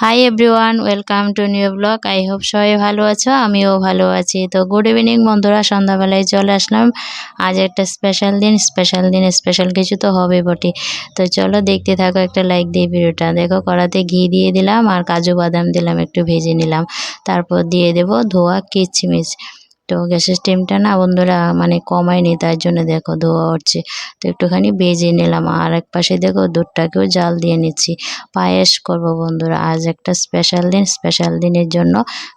Hi everyone welcome to new vlog I hope সবাই ভালো আছো, আমিও ভালো আছি। তো গুড ইভিনিং বন্ধুরা, সন্ধ্যাবেলায় চলে আসলাম। আজ একটা স্পেশাল দিন স্পেশাল দিন স্পেশাল কিছু তো হবে বটে। তো চলো দেখতে থাকো, একটা লাইক দিয়ে ভিডিওটা। দেখো, কড়াতে ঘি দিয়ে দিলাম আর কাজু বাদাম দিলাম, একটু ভেজে নিলাম। তারপর দিয়ে দেব ধোয়া কিচমিচ। তো গ্যাসের স্টিমটা না বন্ধুরা মানে কমায়নি, তার জন্য দেখো ধোয়া উঠছে। তো একটুখানি বেজে নিলাম, আর এক পাশে দেখো দুধটাকেও জাল দিয়ে নিচ্ছি। পায়েস করব বন্ধুরা, আজ একটা স্পেশাল দিন স্পেশাল দিনের জন্য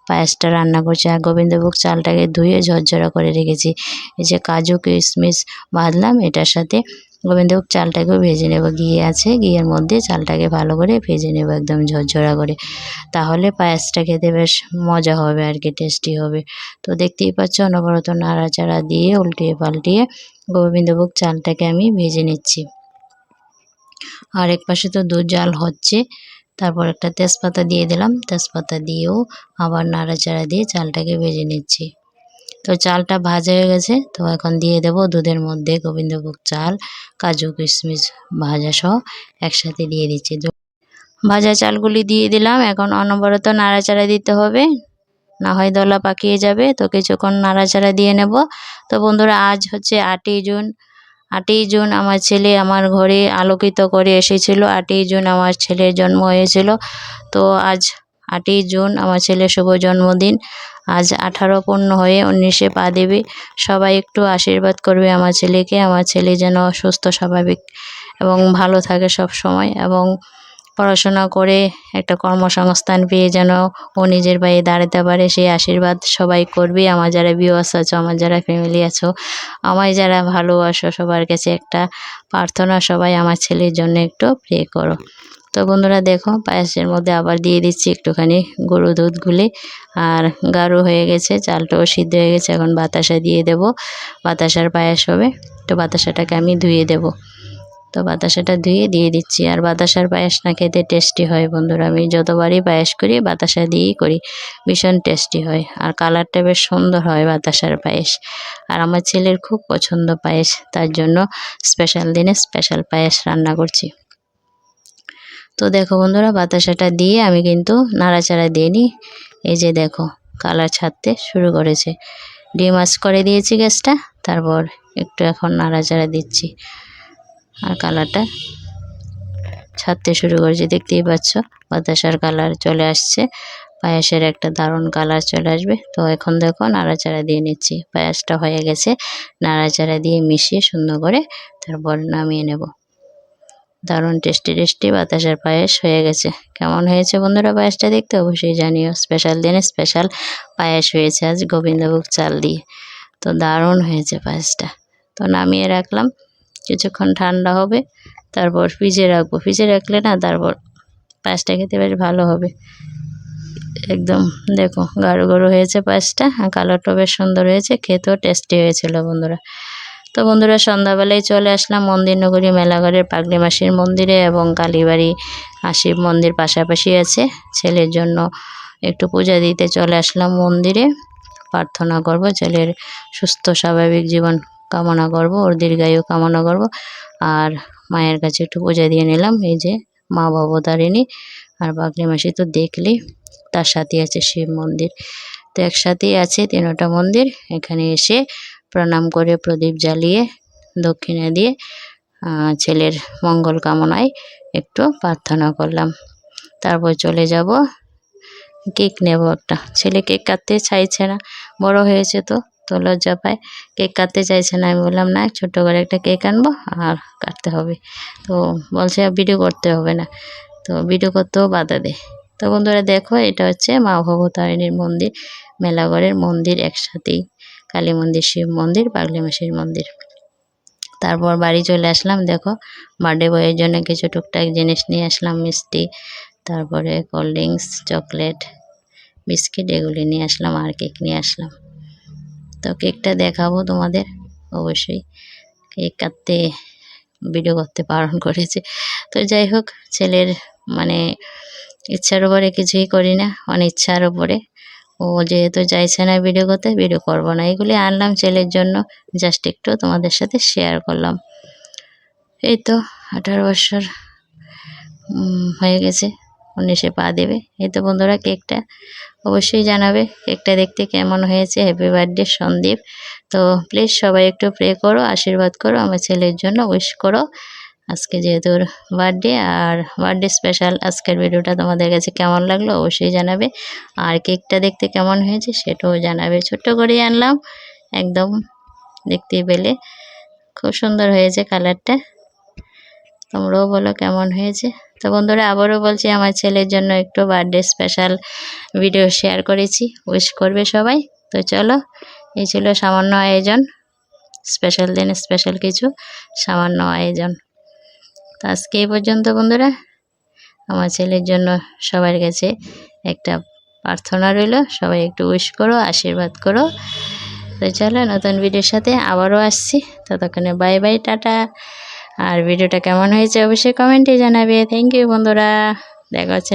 পায়েসটা রান্না করছি। আর গোবিন্দভোগ চালটাকে ধুয়ে ঝরঝরা করে রেখেছি। এই যে কাজু কিশমিশ বাঁধলাম এটার সাথে গোবিন্দভোগ চালটাকেও ভেজে নেব। ঘি আছে, ঘিয়ের মধ্যে চালটাকে ভালো করে ভেজে নেব একদম ঝরঝরা করে। তাহলে পায়েসটা খেতে বেশ মজা হবে আর কি টেস্টি হবে। তো দেখতেই পাচ্ছ, অনবরত নাড়াচাড়া দিয়ে উল্টিয়ে পাল্টিয়ে গোবিন্দভোগ চালটাকে আমি ভেজে নিচ্ছি। আর এক পাশে তো দুধ জাল হচ্ছে। তারপর একটা তেজপাতা দিয়ে দিলাম। তেজপাতা দিয়েও আবার নাড়াচাড়া দিয়ে চালটাকে ভেজে নিচ্ছি। তো চালটা ভাজা হয়ে গেছে। তো এখন দিয়ে দেব দুধের মধ্যে গোবিন্দভোগ চাল, কাজু, কিশমিশ ভাজা সহ একসাথে দিয়ে দিচ্ছি। ভাজা চালগুলি দিয়ে দিলাম। এখন অনবরত নাড়াচাড়া দিতে হবে। না হয় দলা পাকিয়ে যাবে। তো কিছুক্ষণ নাড়াচাড়া দিয়ে নেব। তো বন্ধুরা, আজ হচ্ছে আটই জুন। আটই জুন আমার ছেলে আমার ঘরে আলোকিত করে এসেছিল। আটই জুন আমার ছেলের জন্ম হয়েছিল। তো আজ আটই জুন, আমার ছেলের শুভ জন্মদিন। আজ আঠারো পূর্ণ হয়ে উনিশে পা দেবে। সবাই একটু আশীর্বাদ করবে আমার ছেলেকে। আমার ছেলে যেন সুস্থ, স্বাভাবিক এবং ভালো থাকে সব সময় এবং পড়াশোনা করে একটা কর্মসংস্থান পেয়ে যেন ও নিজের পায়ে দাঁড়াতে পারে। সেই আশীর্বাদ সবাই করবে। আমার যারা ভিউয়ার্স আছো, আমার যারা ফ্যামিলি আছো, আমায় যারা ভালোবাসো, সবার কাছে একটা প্রার্থনা সবাই আমার ছেলের জন্য একটু প্রে করো। তো বন্ধুরা দেখো পায়েসের মধ্যে আবার দিয়ে দিচ্ছি একটুখানি গরু দুধ গুলে। আর গাঢ় হয়ে গেছে, চালটাও সিদ্ধ হয়ে গেছে, এখন বাতাসা দিয়ে দেব। বাতাসার পায়েস হবে, তো বাতাসাটাকে আমি ধুয়ে দেবো। তো বাতাসাটা ধুয়ে দিয়ে দিচ্ছি, আর বাতাসার পায়েস না খেতে টেস্টি হয় বন্ধুরা। আমি যতবারই পায়েস করি, বাতাসা দিয়েই করি, ভীষণ টেস্টি হয়। আর কালারটা বেশ সুন্দর হয় বাতাসার পায়েস। আর আমার ছেলের খুব পছন্দ পায়েস, তার জন্য স্পেশাল দিনে স্পেশাল পায়েস রান্না করছি। তো দেখো বন্ধুরা, বাতাসাটা দিয়ে আমি কিন্তু নাড়াচাড়া দিয়ে নিই। এই যে দেখো, কালার ছাড়তে শুরু করেছে। ডিম আস করে দিয়েছি গ্যাসটা, তারপর একটু এখন নাড়াচাড়া দিচ্ছি। আর কালারটা ছাড়তে শুরু করেছে, দেখতেই পাচ্ছ, বাতাসার কালার চলে আসছে। পায়েসের একটা দারুণ কালার চলে আসবে। তো এখন দেখো, নাড়াচাড়া দিয়ে নিচ্ছি। পায়েসটা হয়ে গেছে, নাড়াচাড়া দিয়ে মিশিয়ে সুন্দর করে তারপর নামিয়ে নেব। দারুণ টেস্টি টেস্টি বাতাসের পায়েস হয়ে গেছে। কেমন হয়েছে বন্ধুরা পায়েসটা দেখতে? অবশ্যই জানিও। স্পেশাল দিনে স্পেশাল পায়েস হয়েছে আজ গোবিন্দভোগ চাল দিয়ে। তো দারুণ হয়েছে পায়েসটা। তো নামিয়ে রাখলাম। কিছুক্ষণ ঠান্ডা হবে, তারপর ফ্রিজে রাখব। ফ্রিজে রাখলে না তারপর পায়েসটা খেতে বেশ ভালো হবে। একদম দেখো, গাঢ় গাঢ় হয়েছে পায়েসটা, আর কালারটাও বেশ সুন্দর হয়েছে। খেতেও টেস্টি হয়েছিল বন্ধুরা। তো বন্ধুরা, সন্ধ্যাবেলায় চলে আসলাম মন্দির নগরী মেলাঘরের পাগলি মাসির মন্দিরে এবং কালীবাড়ি শিব মন্দির পাশাপাশি আছে। ছেলের জন্য একটু পূজা দিতে চলে আসলাম মন্দিরে। প্রার্থনা করব, ছেলের সুস্থ, স্বাভাবিক জীবন কামনা করব, ওর দীর্ঘায়ু কামনা করব। আর মায়ের কাছে একটু পূজা দিয়ে নিলাম। এই যে মা ভবতারিণী আর বাগলি মাসি তো দেখলে তার সাথে আছে শিব মন্দির। তো একসাথেই আছে তিনোটা মন্দির। এখানে এসে প্রণাম করে প্রদীপ জ্বালিয়ে দক্ষিণা দিয়ে ছেলের মঙ্গল কামনায় একটু প্রার্থনা করলাম। তারপর চলে যাব। কেক নেব একটা। ছেলে কেক কাটতে চাইছে না। বড় হয়েছে তো তো লজ্জা পায়। কেক কাটতে চাইছে না। আমি বললাম, না, ছোটো করে একটা কেক আনব আর কাটতে হবে। তো বলছে ভিডিও করতে হবে না। তো ভিডিও করতেও বাধা দেয়। তো বন্ধুরা দেখো, এটা হচ্ছে মা ভবতারিণীর মন্দির। মেলাগড়ের মন্দির একসাথেই। কালী মন্দির শিব মন্দির পাগলি মাসির মন্দির। তারপর বাড়ি চলে আসলাম, দেখো, বার্থডে বয়ের জন্য কিছু টুকটাক জিনিস নিয়ে আসলাম, মিষ্টি, তারপরে কোল্ড ড্রিঙ্কস, চকলেট, বিস্কিট, এগুলি নিয়ে আসলাম, আর কেক নিয়ে আসলাম। তো কেকটা দেখাবো তোমাদের, অবশ্যই। কেক কাটতে ভিডিও করতে বারণ করেছে। তো যাই হোক, ছেলের মানে ইচ্ছার উপরে কিছুই করি না, অনিচ্ছার উপরে। ও যেহেতু চাইছে না ভিডিও করতে ভিডিও করব না। এগুলি আনলাম ছেলের জন্য। জাস্ট একটু তোমাদের সাথে শেয়ার করলাম। এই তো আঠারো বছর হয়ে গেছে। উনিশে পা দেবে। এই তো বন্ধুরা কেকটা। অবশ্যই জানাবে কেকটা দেখতে কেমন হয়েছে। Happy birthday Sandeep. তো প্লিজ সবাই একটু প্রে করো, আশীর্বাদ করো। আমার ছেলের জন্য উইশ করো। আজকে যেহেতু বার্থডে আর বার্থডে স্পেশাল আজকের ভিডিওটা তোমাদের কাছে কেমন লাগল অবশ্যই জানাবে। আর কেকটা দেখতে কেমন হয়েছে সেটাও জানাবে। ছোট্ট করেই আনলাম, একদম দেখতে পেলে। খুব সুন্দর হয়েছে কালারটা তোমরাও বলো কেমন হয়েছে। তো বন্ধুরা, আবারও বলছি, আমার ছেলের জন্য একটু বার্থডে স্পেশাল ভিডিও শেয়ার করেছি। উইশ করবে সবাই। তো চলো, এই ছিল সামান্য আয়োজন। স্পেশাল দিন স্পেশাল কিছু, সামান্য আয়োজন। তো আজকে এই পর্যন্ত বন্ধুরা, আমার ছেলের জন্য সবার কাছে একটা প্রার্থনা রইল। সবাই একটু উইশ করো, আশীর্বাদ করো। তো চলো, নতুন ভিডিওর সাথে আবারও আসছি। ততক্ষণে বাই বাই, টাটা। আর ভিডিওটা কেমন হয়েছে অবশ্যই কমেন্টে জানাবে। থ্যাংক ইউ বন্ধুরা। দেখা হচ্ছে